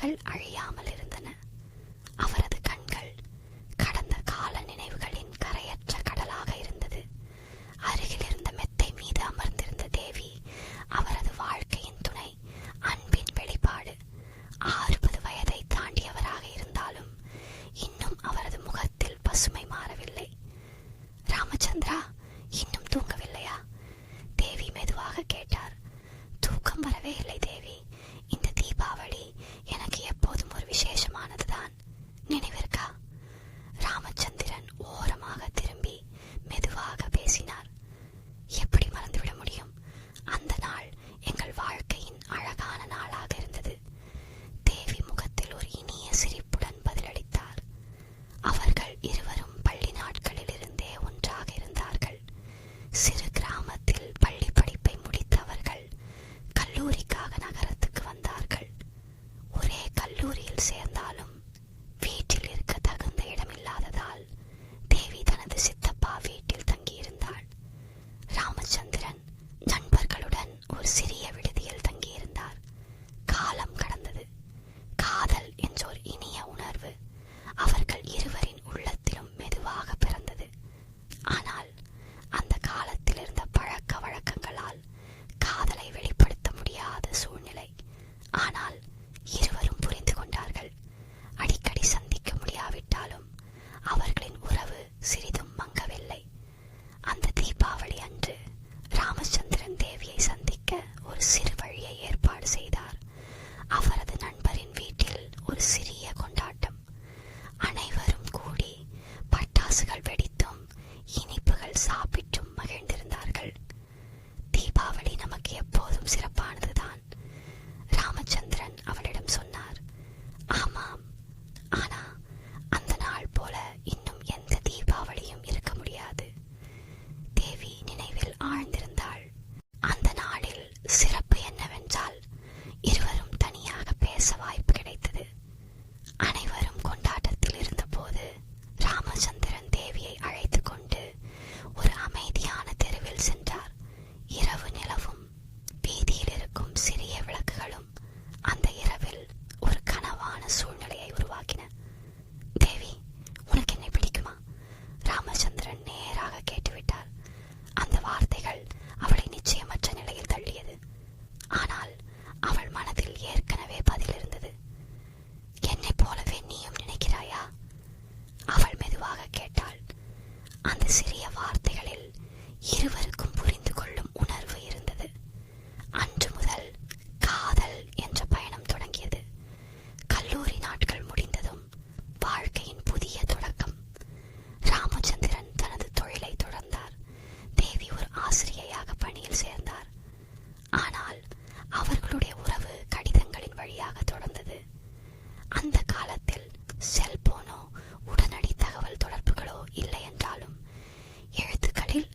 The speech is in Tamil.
அழியாமல் இருந்தன. அவரது கண்கள் கடந்த கால நினைவுகளின் கரையற்ற கடலாக இருந்தது. அருகில் இருந்த மெத்தை மீது அமர்ந்திருந்த தேவி அவரது வாழ்க்கையின் துணை அன்பின் வெளிப்பாடு. அறுபது வயதை தாண்டியவராக இருந்தாலும் இன்னும் அவரது முகத்தில் பசுமை மாறவில்லை. ராமச்சந்திரா இன்னும் தூங்கவில்லையா? தேவி மெதுவாக கேட்டார். தூக்கம் வரவே இல்லை தேவி. விசேஷமானதுதான். நினைவிருக்கா? ராமச்சந்திரன் ஓரமாக திரும்பி மெதுவாக பேசினார். எப்படி மறந்துவிட முடியும்? அந்த நாள் எங்கள் வாழ்க்கையின் அழகான நாளாக இருந்தது. தேவி முகத்தில் ஒரு இனிய சிரிப்புடன் பதிலளித்தார். அவர்கள் இருவரும் பள்ளி நாட்களில் இருந்தே ஒன்றாக இருந்தார்கள். சிறு கிராமத்தில் பள்ளி படிப்பை முடித்தவர்கள் கல்லூரிக்காக நகர் அந்த சிறிய வார்த்தைகளில் இருவருக்கும் புரிந்து கொள்ளும் உணர்வு இருந்தது. அன்று முதல் காதல் என்ற பயணம் தொடங்கியது. கல்லூரி நாட்கள் முடிந்ததும் வாழ்க்கையின் புதிய தொடக்கம். ராமச்சந்திரன் தனது தொழிலை தொடர்ந்தார். தேவி ஒரு ஆசிரியையாக பணியில் சேர்ந்தார். ஆனால் அவர்களுடைய உறவு கடிதங்களின் வழியாக தொடர்ந்தது. அந்த காலத்தில் செல்போனோ இல்லை என்றாலும் எழுத்துக்களில்